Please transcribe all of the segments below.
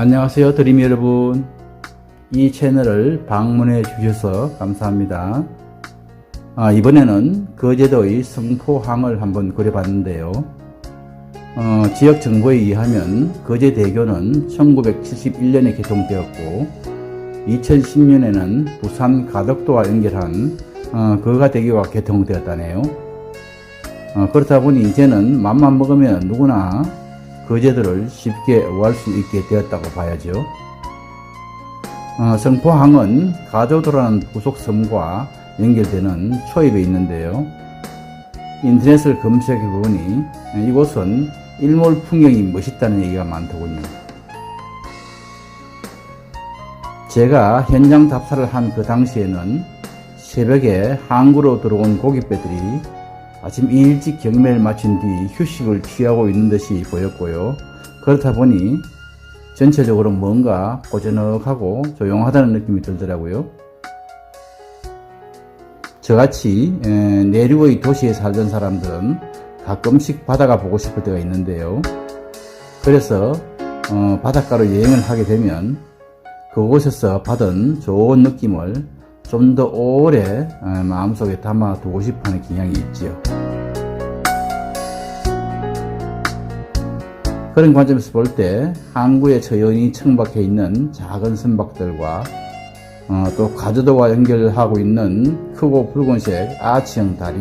안녕하세요 드림 여러분. 이 채널을 방문해 주셔서 감사합니다. 아, 이번에는 거제도의 성포항을 한번 그려봤는데요. 어, 지역 정보에 의하면 거제대교는 1971년에 개통되었고 2010년에는 부산 가덕도와 연결한 어, 거가대교가 개통되었다네요. 어, 그렇다 보니 이제는 맘만 먹으면 누구나 거제도를 쉽게 오할 수 있게 되었다고 봐야죠. 어, 성포항은 가조도라는 부속 섬과 연결되는 초입에 있는데요. 인터넷을 검색해 보니 이곳은 일몰 풍경이 멋있다는 얘기가 많더군요. 제가 현장 답사를 한 그 당시에는 새벽에 항구로 들어온 고깃배들이 아침 일찍 경매를 마친 뒤 휴식을 취하고 있는 듯이 보였고요. 그렇다 보니 전체적으로 뭔가 고즈넉하고 조용하다는 느낌이 들더라고요. 저같이 에, 내륙의 도시에 살던 사람들은 가끔씩 바다가 보고 싶을 때가 있는데요. 그래서 어, 바닷가로 여행을 하게 되면 그곳에서 받은 좋은 느낌을 좀 더 오래 어, 마음속에 담아두고 싶어하는 경향이 있지요. 그런 관점에서 볼 때 항구에 저연히 청박해 있는 작은 선박들과 어, 또 가조도와 연결하고 있는 크고 붉은색 아치형 다리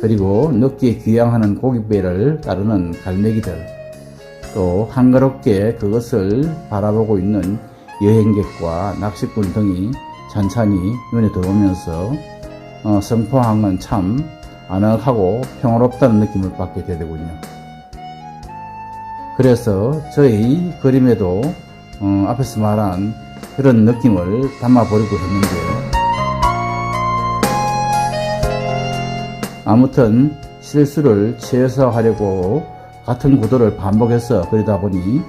그리고 늦게 귀향하는 고깃배를 따르는 갈매기들 또 한가롭게 그것을 바라보고 있는 여행객과 낚시꾼 등이 찬찬히 눈에 들어오면서 어, 성포항은 참 아늑하고 평화롭다는 느낌을 받게 되더군요. 그래서 저희 그림에도 어, 앞에서 말한 그런 느낌을 담아보려고 했는데요. 아무튼 실수를 최소화하려고 같은 구도를 반복해서 그리다 보니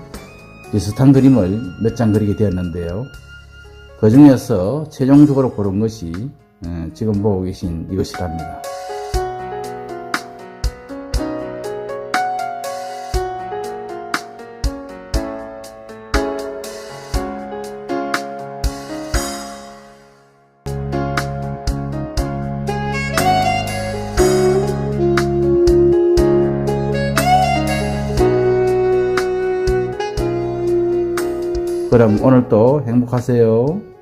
비슷한 그림을 몇 장 그리게 되었는데요. 그 중에서 최종적으로 고른 것이 어, 지금 보고 계신 이것이랍니다. 그럼 오늘도 행복하세요.